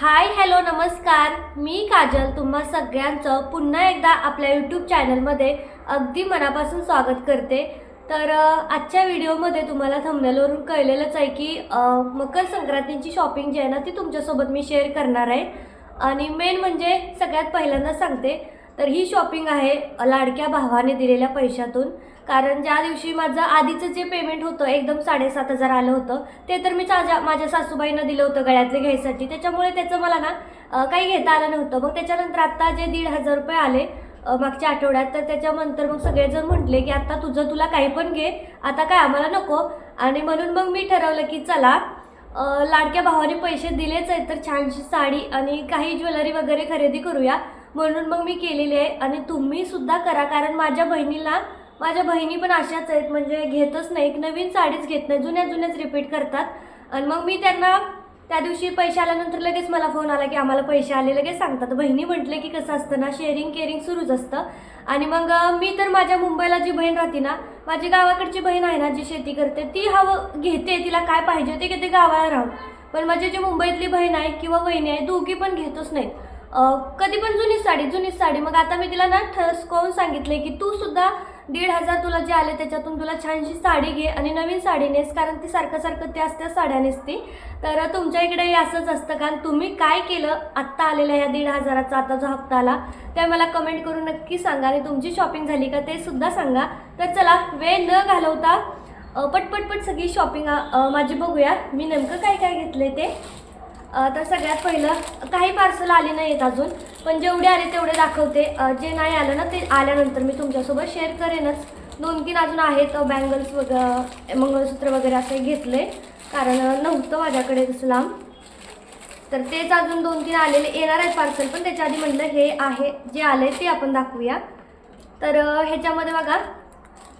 Hi hello नमस्कार. मी काजल. तुम्हा सगळ्यांचं पुन्हा एकदा आपल्या यूट्यूब चॅनलमध्ये अगदी मनापासून स्वागत करते. तर आजच्या व्हिडिओमध्ये तुम्हाला थंबनेलवरून कळलेलंच आहे की मकर संक्रांतीची शॉपिंग जी आहे ना ती तुमच्यासोबत मी शेअर करणार आहे. आणि मेन म्हणजे सगळ्यात पहिल्यांदा सांगते तर ही शॉपिंग आहे लाडक्या भावाने दिलेल्या पैशातून. कारण ज्या दिवशी माझं आधीचं जे पेमेंट होतं एकदम साडेसात हजार आलं होतं ते तर मी माझ्या माझ्या सासूबाईंना दिलं होतं गळ्यातले घ्यायसाठी. त्याच्यामुळे त्याचं मला ना काही घेता आलं नव्हतं. मग त्याच्यानंतर आत्ता जे दीड हजार रुपये आले मागच्या आठवड्यात तर त्याच्यानंतर मग सगळेजण म्हटले की आता तुझं तुला काही पण घे आता काय आम्हाला नको. आणि म्हणून मग मी ठरवलं की चला लाडक्या भावाने पैसे दिलेच आहेत तर छानशी साडी आणि काही ज्वेलरी वगैरे खरेदी करूया. म्हणून मग मी केलेली आहे. आणि तुम्ही सुद्धा करा कारण माझ्या बहिणीला माझ्या बहिणी पण अशाच आहेत म्हणजे घेतच नाही. एक नवीन साडीच घेत नाही जुन्या जुन्याच रिपीट करतात. आणि मग मी त्यांना त्या दिवशी पैसे आल्यानंतर लगेच मला फोन आला की आम्हाला पैसे आले लगेच सांगतात. बहिणी म्हटले की कसं असतं ना शेअरिंग केअरिंग सुरूच असतं. आणि मग मी तर माझ्या मुंबईला जी बहीण राहते ना माझी गावाकडची बहीण आहे ना जी शेती करते ती हवं घेते तिला काय पाहिजे ते घेते गावाला राहून पण माझी जी मुंबईतली बहीण आहे किंवा बहिणी आहे दोघी पण घेतच नाहीत. कधी पण जुनी साडी जुनी साडी. मग आता मी तिला ना ठसकावून सांगितले की तू सुद्धा दीड हजार तुला जे आले त्याच्यातून तुला छानशी साडी घे आणि नवीन साडी नेस कारण ती सारखं सारखं त्या असत्या साड्या नेसती. तर तुमच्या इकडेही असंच असतं कारण तुम्ही काय केलं आत्ता आलेल्या ह्या दीड हजाराचा आता जो हप्ता आला ते मला कमेंट करून नक्की सांगा आणि तुमची शॉपिंग झाली का ते सुद्धा सांगा. तर चला वेळ न घालवता पटपटपट सगळी शॉपिंग माझी बघूया. मी नेमकं काय काय घेतलं ते? तर सगळ्यात पहिलं काही पार्सल आले नाही आहेत अजून पण जेवढे आले तेवढे दाखवते. जे नाही आलं ना ते आल्यानंतर मी तुमच्यासोबत शेअर करेनच. दोन तीन अजून आहेत बँगल्स वगैरे मंगळसूत्र वगैरे असे घेतले कारण नव्हतं माझ्याकडे तसं लांब. तर तेच अजून दोन तीन आलेले येणार आहेत पार्सल पण त्याच्या आधी म्हटलं हे आहे जे आले ते आपण दाखवूया. तर ह्याच्यामध्ये बघा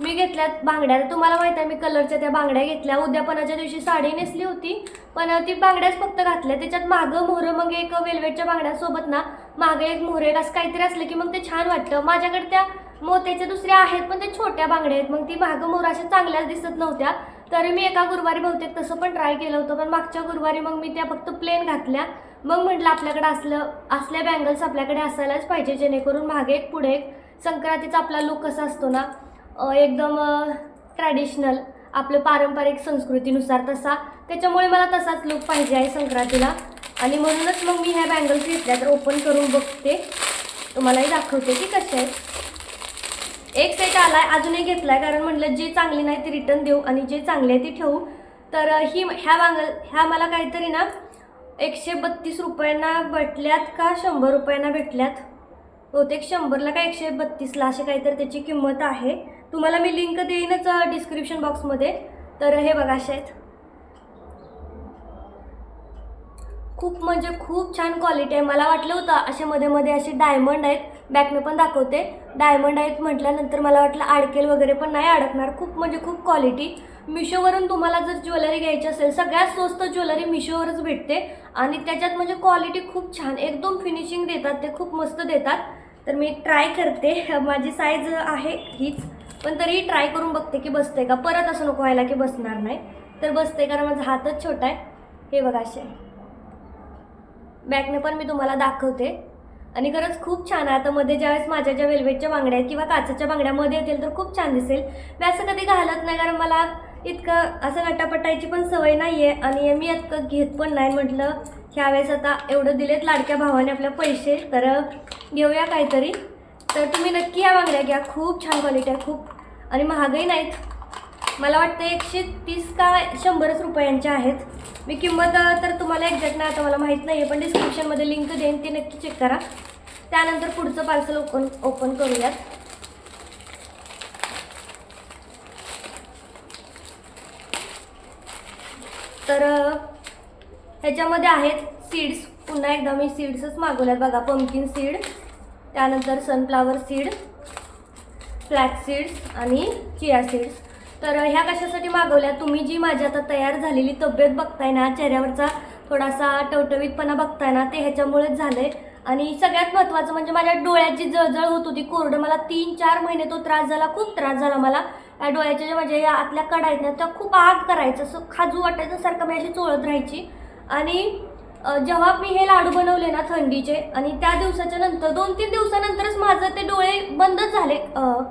मी घेतल्यात बांगड्या. तर तुम्हाला माहिती आहे मी कलरच्या त्या बांगड्या घेतल्या. उद्यापनाच्या दिवशी साडी नेसली होती पण ती बांगड्याच फक्त घातल्या. त्याच्यात मागं मोहरं मग एक वेलवेटच्या बांगड्यासोबत ना मागं एक मोहरं एक असं काहीतरी असलं की मग ते छान वाटतं माझ्याकडे त्या मोत्याच्या दुसऱ्या आहेत पण त्या छोट्या बांगड्या आहेत. मग ती मागं मोहरं अशा चांगल्याच दिसत नव्हत्या. तरी मी एका गुरुवारी बहुतेक तसं पण ट्राय केलं होतं पण मागच्या गुरुवारी मग मी त्या फक्त प्लेन घातल्या. मग म्हटलं आपल्याकडे असलं असल्या बँगल्स आपल्याकडे असायलाच पाहिजे जेणेकरून मागे एक पुढे एक संक्रांतीचा आपला लुक कसा असतो ना एकदम ट्रॅडिशनल आपलं पारंपरिक संस्कृतीनुसार तसा. त्याच्यामुळे मला तसाच लुक पाहिजे आहे संक्रांतीला. आणि म्हणूनच मग मी ह्या बँगल्स घेतल्या तर ओपन करून बघते. तुम्हालाही दाखवते की कसे आहेत. एक सेट आहे अजूनही घेतला आहे कारण म्हटलं जे चांगली नाही ती रिटर्न देऊ आणि जे चांगली आहे ती ठेवू. तर ही ह्या बांगल ह्या मला काहीतरी ना एकशे बत्तीस रुपयांना भेटल्यात का शंभर रुपयांना भेटल्यात? बहुतेक शंभरला का एकशे बत्तीसला अशी काहीतरी त्याची किंमत आहे. तुम्हाला मी लिंक देईनच डिस्क्रिप्शन बॉक्समध्ये तर हे बघा असे आहेत. खूप म्हणजे खूप छान क्वालिटी आहे. मला वाटलं होतं असे मध्ये मध्ये असे डायमंड आहेत. बॅकनं पण दाखवते. डायमंड आहेत म्हटल्यानंतर मला वाटलं अडकेल वगैरे पण नाही अडकणार. खूप म्हणजे खूप क्वालिटी मिशोवरून तुम्हाला जर ज्वेलरी घ्यायची असेल सगळ्यात स्वस्त ज्वेलरी मिशोवरच भेटते. आणि त्याच्यात म्हणजे क्वालिटी खूप छान. एकदम फिनिशिंग देतात ते खूप मस्त देतात. तर मी ट्राय करते. माझी साईज आहे हीच. पण तरीही ट्राय करून बघते की बसते का. परत असं नको व्हायला की बसणार नाही. तर बसते कारण माझा हातच छोटा आहे. हे बघा असे. बॅकने पण मी तुम्हाला दाखवते. आणि खरंच खूप छान आहे. आता मध्ये ज्यावेळेस माझ्या ज्या वेल्वेटच्या बांगड्या आहेत किंवा काचेच्या बांगड्यामध्ये येतील तर खूप छान दिसेल. मी असं कधी घालत नाही कारण मला इतकं असं गटापटायची पण सवय नाही आहे आणि मी इतकं घेत पण नाही. म्हटलं ह्यावेळेस आता एवढं दिलेत लाडक्या भावाने आपल्या पैसे तर घेऊया काहीतरी. तर तुम्ही नक्की ह्या बांगड्या घ्या. खूप छान क्वालिटी आहे खूप. आणि महागही नाहीत. मला वाटतं एकशे तीस का शंभरच रुपयांच्या आहेत. मी किंमत तर तुम्हाला एक्झॅक्ट नाही आता मला माहीत नाही आहे पण डिस्क्रिप्शनमध्ये लिंक देईन ती नक्की चेक करा. त्यानंतर पुढचं पार्सल ओपन ओपन करूयात. तर ह्याच्यामध्ये आहेत सीड्स पुन्हा एकदा मी सीड्सच मागवल्यात बघा. पम्पकिन सीड त्यानंतर सनफ्लावर सीड फ्लॅक्स सीड्स आणि चिया सीड्स तर ह्या कशासाठी मागवल्या तुम्ही जी माझी आता तयार झालेली तब्येत बघताय ना चेहऱ्यावरचा थोडासा टवटवीतपणा बघताय ना ते ह्याच्यामुळेच झालं आहे आणि सगळ्यात महत्त्वाचं म्हणजे माझ्या डोळ्याची जळजळ होत होती कोरडं मला तीन चार महिने तो त्रास झाला खूप त्रास झाला मला. या डोळ्याच्या ज्या माझ्या या आतल्या कडा आहेत ना त्या खूप आग करायचं असं खाजू वाटायचं सारखं मी अशी चोळत राहायची. आणि जेव्हा मी हे लाडू बनवले ना थंडीचे आणि त्या दिवसाच्या नंतर दोन तीन दिवसानंतरच माझं ते डोळे बंदच झाले आग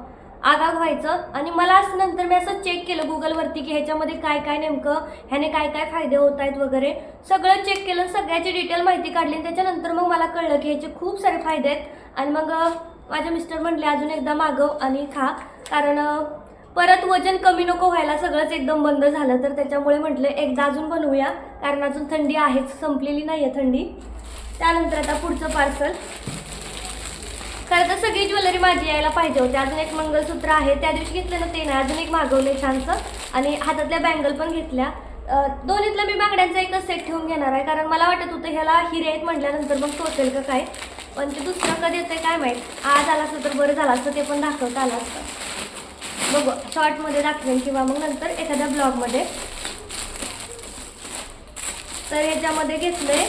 आगाग व्हायचं. आणि मला असं नंतर मी असं चेक केलं गुगलवरती की ह्याच्यामध्ये काय काय नेमकं ह्याने काय काय फायदे होत आहेत वगैरे. सगळं चेक केलं सगळ्याची डिटेल माहिती काढली आणि त्याच्यानंतर मग मला कळलं की ह्याचे खूप सारे फायदे आहेत. आणि मग माझ्या माझे मिस्टर म्हणले अजून एकदा मागव आणि खा. कारण परत वजन कमी नको व्हायला सगळंच एकदम बंद झालं. तर त्याच्यामुळे म्हटलं एकदा अजून बनवूया. कारण अजून थंडी आहेच संपलेली नाही आहे थंडी. त्यानंतर आता पुढचं पार्सल खरं तर सगळी ज्वेलरी माझी यायला पाहिजे होती. अजून एक मंगलसूत्र आहे. त्या दिवशी घेतलं ना ते नाही. अजून एक मागवले छानसं. आणि हातातल्या बँगल पण घेतल्या. दोन्हीतलं मी बांगड्यांचा एकच सेट ठेवून घेणार आहे. कारण मला वाटत होतं ह्याला हिरे आहेत म्हटल्यानंतर मग टोचेल का काय? पण ते दुसरं कधी येतं काय माहीत. आज आला असतं तर बरं झालं असतं. ते पण दाखवता आलं असतं. बघू शॉर्टमध्ये दाखवेन किंवा मग नंतर एखाद्या ब्लॉगमध्ये तर ह्याच्यामध्ये आहे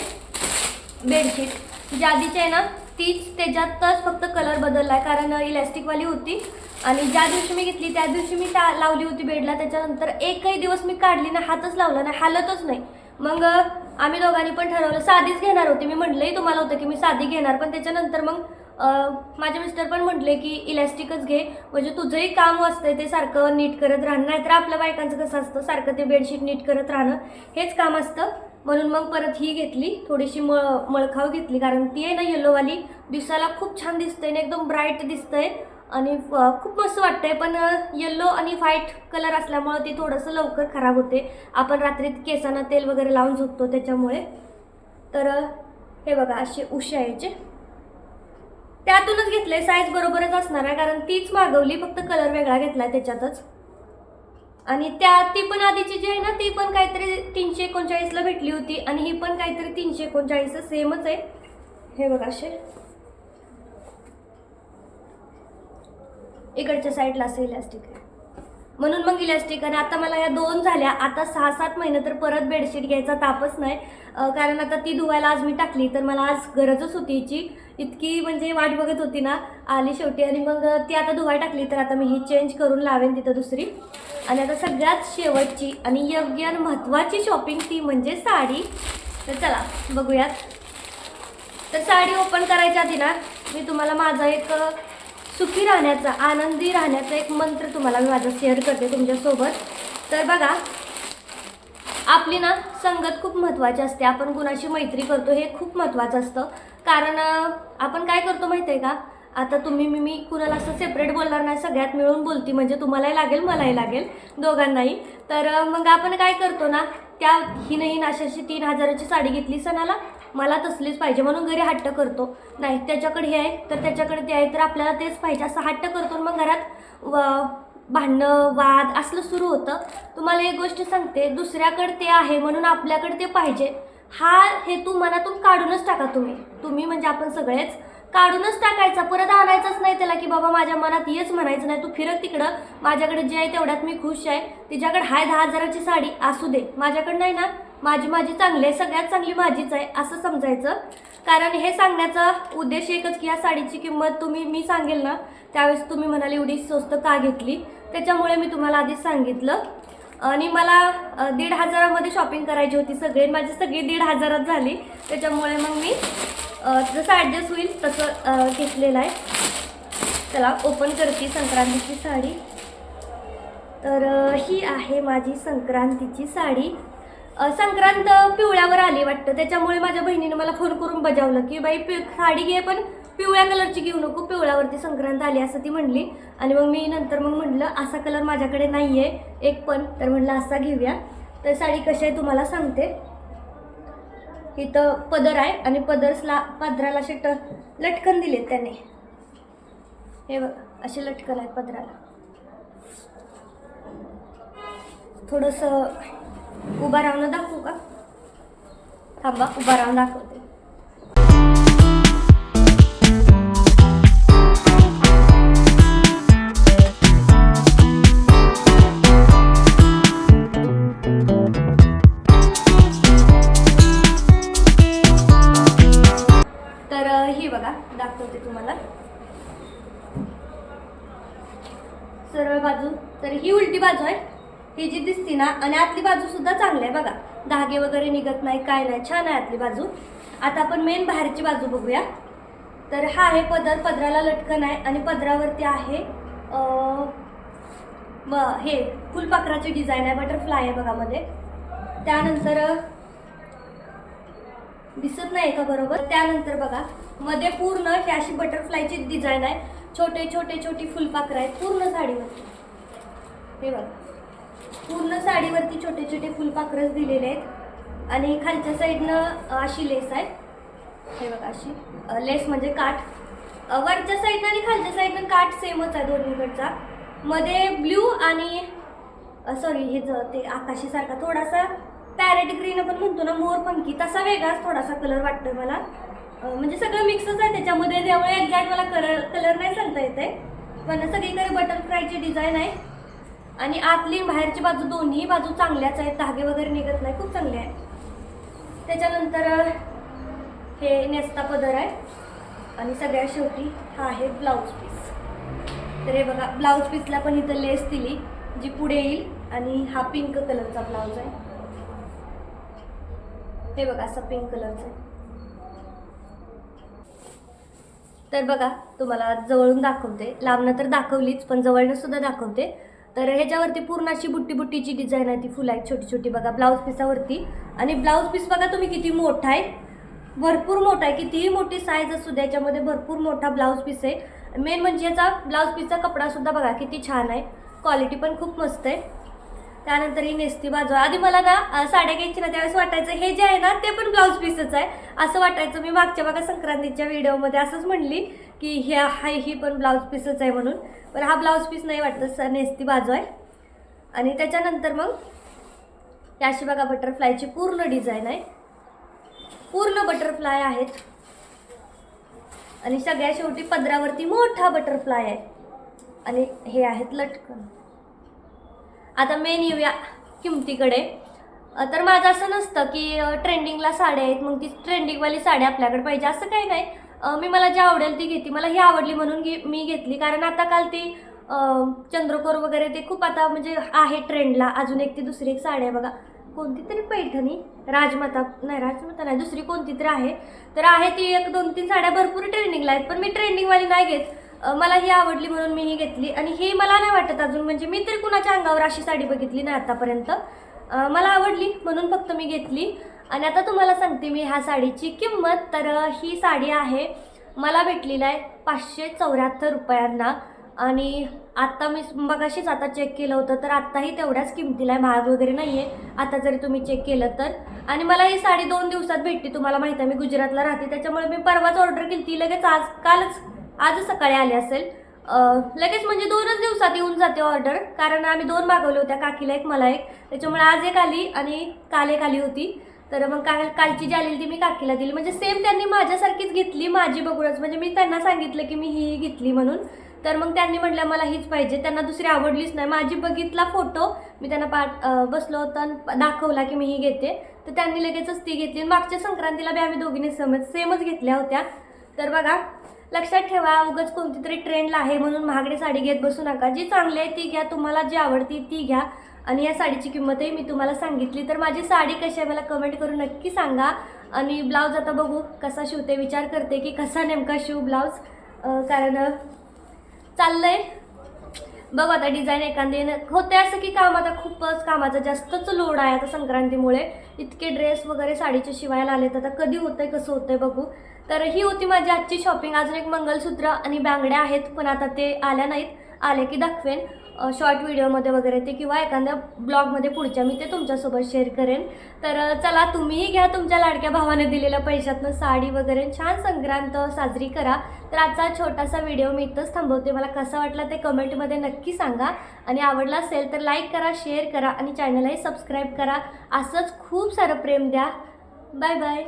बेडशीट जी आधीची आहे ना तीच त्याच्यातच फक्त कलर बदलला आहे कारण इलॅस्टिकवाली होती. आणि ज्या दिवशी मी घेतली त्या दिवशी मी त्या लावली होती बेडला त्याच्यानंतर एकही दिवस मी काढली ना हातच लावला नाही हालतच नाही. मग आम्ही दोघांनी पण ठरवलं साधीच घेणार होती. मी म्हटलंही तुम्हाला होतं की मी साधी घेणार पण त्याच्यानंतर मग माझे मिस्टर पण म्हटले की इलॅस्टिकच घे. म्हणजे तुझंही काम असतंय ते सारखं नीट करत राहणं. नाहीतर आपल्या बायकांचं कसं असतं? सारखं ते बेडशीट नीट करत राहणं. हेच काम असतं. म्हणून मग परत ही घेतली. थोडीशी मळ मळखाव घेतली. कारण ती आहे ना येल्लोवाली दिसायला खूप छान दिसतंय आणि एकदम ब्राईट दिसतंय. आणि फ- खूप मस्त वाटतंय. पण येल्लो आणि व्हाईट कलर असल्यामुळं ती थोडंसं लवकर खराब होते. आपण रात्रीत केसांना तेल वगैरे लावून झोपतो त्याच्यामुळे. तर हे बघा असे उशा यायचे. त्यातूनच घेतले साईज बरोबरच असणार आहे कारण तीच मागवली फक्त कलर वेगळा घेतलाय त्याच्यातच. आणि त्या ती पण आधीची जी आहे ना ती पण काहीतरी तीनशे एकोणचाळीसला भेटली होती आणि ही पण काहीतरी तीनशे एकोणचाळीस सेमच आहे. हे बघा असे. इकडच्या साईडला असेल इलॅस्टिक म्हणून मग इलॅस्टिक आणि आता मला या दोन झाल्या. आता सहा सात महिने तर परत बेडशीट घ्यायचा तापच नाही. कारण आता ती धुवायला आज मी टाकली. तर मला आज गरजच होती हिची. इतकी म्हणजे वाट बघत होती ना आली शेवटी. आणि मग ती आता धुवायला टाकली. तर आता मी ही चेंज करून लावेन तिथं दुसरी. आणि आता सगळ्यात शेवटची आणि योग्य आणि महत्त्वाची शॉपिंग ती म्हणजे साडी. तर चला बघूयात. तर साडी ओपन करायच्या आधी ना मी तुम्हाला माझा एक सुखी राहण्याचा आनंदी राहण्याचा एक मंत्र तुम्हाला मी माझा शेअर करते तुमच्यासोबत. तर बघा आपली ना संगत खूप महत्त्वाची असते. आपण कुणाशी मैत्री करतो हे खूप महत्त्वाचं असतं. कारण आपण काय करतो माहिती आहे का? आता तुम्ही मी मी कुणाला असं सेपरेट बोलणार नाही. सगळ्यात मिळून बोलती. म्हणजे तुम्हालाही लागेल मलाही लागेल. दोघांनाही. तर मग आपण काय करतो ना त्या हिनहीन नाशाची तीन हजाराची साडी घेतली सणाला. मला तसलीच पाहिजे म्हणून घरी हट्ट करतो. नाही त्याच्याकडे हे आहे तर त्याच्याकडे ते आहे तर आपल्याला तेच पाहिजे. असं हट्ट करतो मग घरात व भांडणं वाद असलं सुरू होतं. तुम्हाला एक गोष्ट सांगते दुसऱ्याकडे ते आहे म्हणून आपल्याकडे ते पाहिजे. हा हेतू मनातून काढूनच टाका तुम्ही. तुम्ही म्हणजे आपण सगळेच काढूनच टाकायचा परत आणायचाच नाही त्याला की बाबा माझ्या मनात येच म्हणायचं नाही. तू फिरत तिकडं माझ्याकडे जे आहे तेवढ्यात मी खुश आहे. तिच्याकडे हाय दहा हजाराची साडी असू दे. माझ्याकडे नाही ना माझी माझी चांगली आहे सगळ्यात चांगली माझीच आहे असं समजायचं. कारण हे सांगण्याचा उद्देश एकच की या साडीची किंमत तुम्ही मी सांगेल ना त्यावेळेस तुम्ही म्हणाल एवढी स्वस्त का घेतली? त्याच्यामुळे मी तुम्हाला आधीच सांगितलं. आणि मला दीड हजारामध्ये शॉपिंग करायची होती सगळे माझी सगळी दीड हजारात झाली. त्याच्यामुळे मग मी जसं ॲडजस्ट होईल तसं घेतलेलं आहे. चला ओपन करते संक्रांतीची साडी. तर ही आहे माझी संक्रांतीची साडी. संक्रांत पिवळ्यावर आली वाटतं. त्याच्यामुळे माझ्या बहिणीने मला फोन करून बजावलं की बाई पि साडी घे पण पिवळ्या कलरची घेऊ नको. पिवळ्यावरती संक्रांत आली असं ती म्हणली. आणि मग मी नंतर मग म्हटलं असा कलर माझ्याकडे नाही आहे एक पण. तर म्हटलं असा घेऊया. तर साडी कशी आहे तुम्हाला सांगते. इथं पदर आहे आणि पदरसला पदराला असे ट लटकन दिलेत त्याने. हे बघ असे लटकन आहेत पदराला. थोडंसं उभा राहून दाखवू का? थांबा उभा राहून दाखवते. तर हे ही बघा दाखवते तुम्हाला. सरळ बाजू. तर ही उलटी बाजू आहे. ही जी दिसती ना आणि आतली बाजू सुद्धा चांगली आहे बघा. धागे वगैरे निघत नाही काय नाही छान आहे आतली बाजू. आता आपण मेन बाहेरची बाजू बघूया. तर हा आहे पदर पदराला लटकन आहे आणि पदरावरती आहे ब- हे फुलपाखराची डिझाईन आहे बटरफ्लाय आहे बघा मध्ये. त्यानंतर दिसत नाही का बरोबर? त्यानंतर बघा मध्ये पूर्ण ही अशी बटरफ्लायची डिझाईन आहे. छोटे छोटे छोटी फुलपाखरं आहेत पूर्ण साडीवरती हे बघा. पूर्ण साडीवरती छोटे छोटे फुलपाखरच दिलेले आहेत. आणि खालच्या साईडनं अशी लेस आहे. हे बघा अशी. लेस म्हणजे काठ. वरच्या साईडनं आणि खालच्या साईडनं काठ सेमच आहे दोन्हीकडचा. मध्ये ब्ल्यू आणि सॉरी हे ज ते आकाशीसारखा थोडासा पॅरेट ग्रीन आपण म्हणतो ना मोर पंखी तसा वेगळाच थोडासा कलर वाटतोय मला. म्हणजे सगळं मिक्सच आहे त्याच्यामध्ये. त्यामुळे एक्झॅक्ट मला कलर कलर नाही सांगता येते पण सगळीकडे बटरफ्लायची डिझाईन आहे. आणि आतली बाहेरची बाजू दोन्ही बाजू चांगल्याच आहेत. धागे वगैरे निघत नाही. खूप चांगले आहे त्याच्यानंतर हे नेस्ता पदर आहे. आणि सगळ्यात शेवटी हा आहे ब्लाऊज पीस. तर हे बघा ब्लाऊज पीसला पण इथं लेस दिली जी पुढे येईल. आणि हा पिंक कलरचा ब्लाऊज आहे. हे बघा असा पिंक कलरचा आहे. तर बघा तुम्हाला जवळून दाखवते. लांबनं तर दाखवलीच पण जवळनं सुद्धा दाखवते. तर ह्याच्यावरती पूर्ण अशी बुट्टी बुट्टीची डिझाईन आहे ती फुलं आहेत छोटी छोटी बघा ब्लाऊज पिसावरती आणि ब्लाऊज पीस बघा तुम्ही किती मोठा आहे. भरपूर मोठा आहे. कितीही मोठी साईज असू द्या याच्यामध्ये भरपूर मोठा ब्लाऊज पीस आहे. मेन म्हणजे याचा ब्लाऊज पीसचा कपडासुद्धा बघा किती छान आहे. क्वालिटी पण खूप मस्त आहे. त्यानंतर ही नेसती बाजू. आहे. आधी मला ना साड्या घ्यायची ना त्यावेळेस वाटायचं हे जे आहे ना ते पण ब्लाऊज पीसच आहे. असं वाटायचं मी मागच्या बघा संक्रांतीच्या व्हिडिओमध्ये असंच म्हणली की ह्या हाय ही पण ब्लाऊज पीसच आहे म्हणून. पण हा ब्लाऊज पीस नाही वाटतं स नेसती बाजू आहे. आणि त्याच्यानंतर मग ही अशी बघा बटरफ्लायची पूर्ण डिझाईन आहे. पूर्ण बटरफ्लाय आहेत. आणि सगळ्या शेवटी पदरावरती मोठा बटरफ्लाय आहे. आणि हे आहेत लटकन. आता मेन येऊया किमतीकडे. तर माझं असं नसतं की ट्रेंडिंगला साड्या आहेत मग ती ट्रेंडिंगवाली साड्या आपल्याकडे पाहिजे असं काही नाही. मी मला जी आवडेल ती घेते. मला ही आवडली म्हणून घे मी घेतली. कारण आता काल ती चंद्रकोर वगैरे ते खूप आता म्हणजे आहे ट्रेंडला अजून एक ती दुसरी एक साड्या आहे बघा. कोणती तरी पैठणी? राजमाता नाही राजमाता नाही दुसरी कोणती तरी आहे. तर आहे ती एक दोन तीन साड्या भरपूर ट्रेंडिंगला आहेत. पण मी ट्रेंडिंगवाली नाही घेत. मला ही आवडली म्हणून मी ही घेतली. आणि ही मला नाही वाटत अजून म्हणजे मी तरी कुणाच्या अंगावर अशी साडी बघितली नाही आतापर्यंत. मला आवडली म्हणून फक्त मी घेतली. आणि आता तुम्हाला सांगते मी ह्या साडीची किंमत. तर ही साडी आहे मला भेटलेली आहे पाचशे चौऱ्याहत्तर रुपयांना. आणि आत्ता मी मगाशीच आता चेक केलं होतं तर आत्ताही तेवढ्याच किमतीला आहे महाग वगैरे नाही आहे आता जरी तुम्ही चेक केलं तर. आणि मला ही साडी दोन दिवसात भेटली तुम्हाला माहिती आहे मी गुजरातला राहते त्याच्यामुळे मी परवाच ऑर्डर केली ती लगेच आज कालच आज सकाळी आले असेल. लगेच म्हणजे दोनच दिवसात येऊन जाते ऑर्डर कारण आम्ही दोन मागवल्या होत्या काकीला एक मला एक. त्याच्यामुळे आज एक आली आणि काल एक आली होती. तर मग काल कालची जी आलेली ती मी काकीला दिली. म्हणजे सेम त्यांनी माझ्यासारखीच घेतली माझी बघूनच. म्हणजे मी त्यांना सांगितलं की मी ही घेतली म्हणून. तर मग त्यांनी म्हटलं मला हीच पाहिजे. त्यांना दुसरी आवडलीच नाही. माझी बघितला फोटो मी त्यांना पाठ बसलो होता आणि दाखवला की मी ही घेते. तर त्यांनी लगेचच ती घेतली. मागच्या संक्रांतीला बी आम्ही दोघींनी समज सेमच घेतल्या होत्या. तर बघा लक्षात ठेवा उगाच कोणती तरी ट्रेंडला आहे म्हणून महागडी साडी घेत बसू नका. जी चांगली आहे ती घ्या तुम्हाला जी आवडती ती घ्या. आणि या साडीची किंमतही मी तुम्हाला सांगितली. तर माझी साडी कशी आहे मला कमेंट करून नक्की सांगा. आणि ब्लाऊज आता बघू कसा शिवते विचार करते की कसा नेमका शिव ब्लाऊज कारण चाललं चाललंय. बघ आता डिझाईन एखादी होते असं की काम आता खूपच कामाचा जास्तच लोड आहे आता संक्रांतीमुळे. इतके ड्रेस वगैरे साडीचे शिवायला आलेत. आता कधी होतंय कसं होतंय बघू. तर ही होती माझी आजची शॉपिंग अजून एक मंगलसूत्र आणि बांगड्या आहेत पण आता ते आल्या नाहीत. आले की दाखवेन. शॉर्ट व्हिडिओमध्ये वगैरे ते किंवा एखाद्या ब्लॉगमध्ये पुढच्या मी ते तुमच्यासोबत शेअर करेन. तर चला तुम्हीही घ्या तुमच्या लाडक्या भावाने दिलेल्या पैशातनं साडी वगैरे. छान संक्रांत साजरी करा. तर आजचा छोटासा व्हिडिओ मी इथंच थांबवते. मला कसा वाटला ते कमेंटमध्ये नक्की सांगा. आणि आवडला असेल तर लाईक करा शेअर करा आणि चॅनलही सबस्क्राईब करा. असंच खूप सारं प्रेम द्या. Bye bye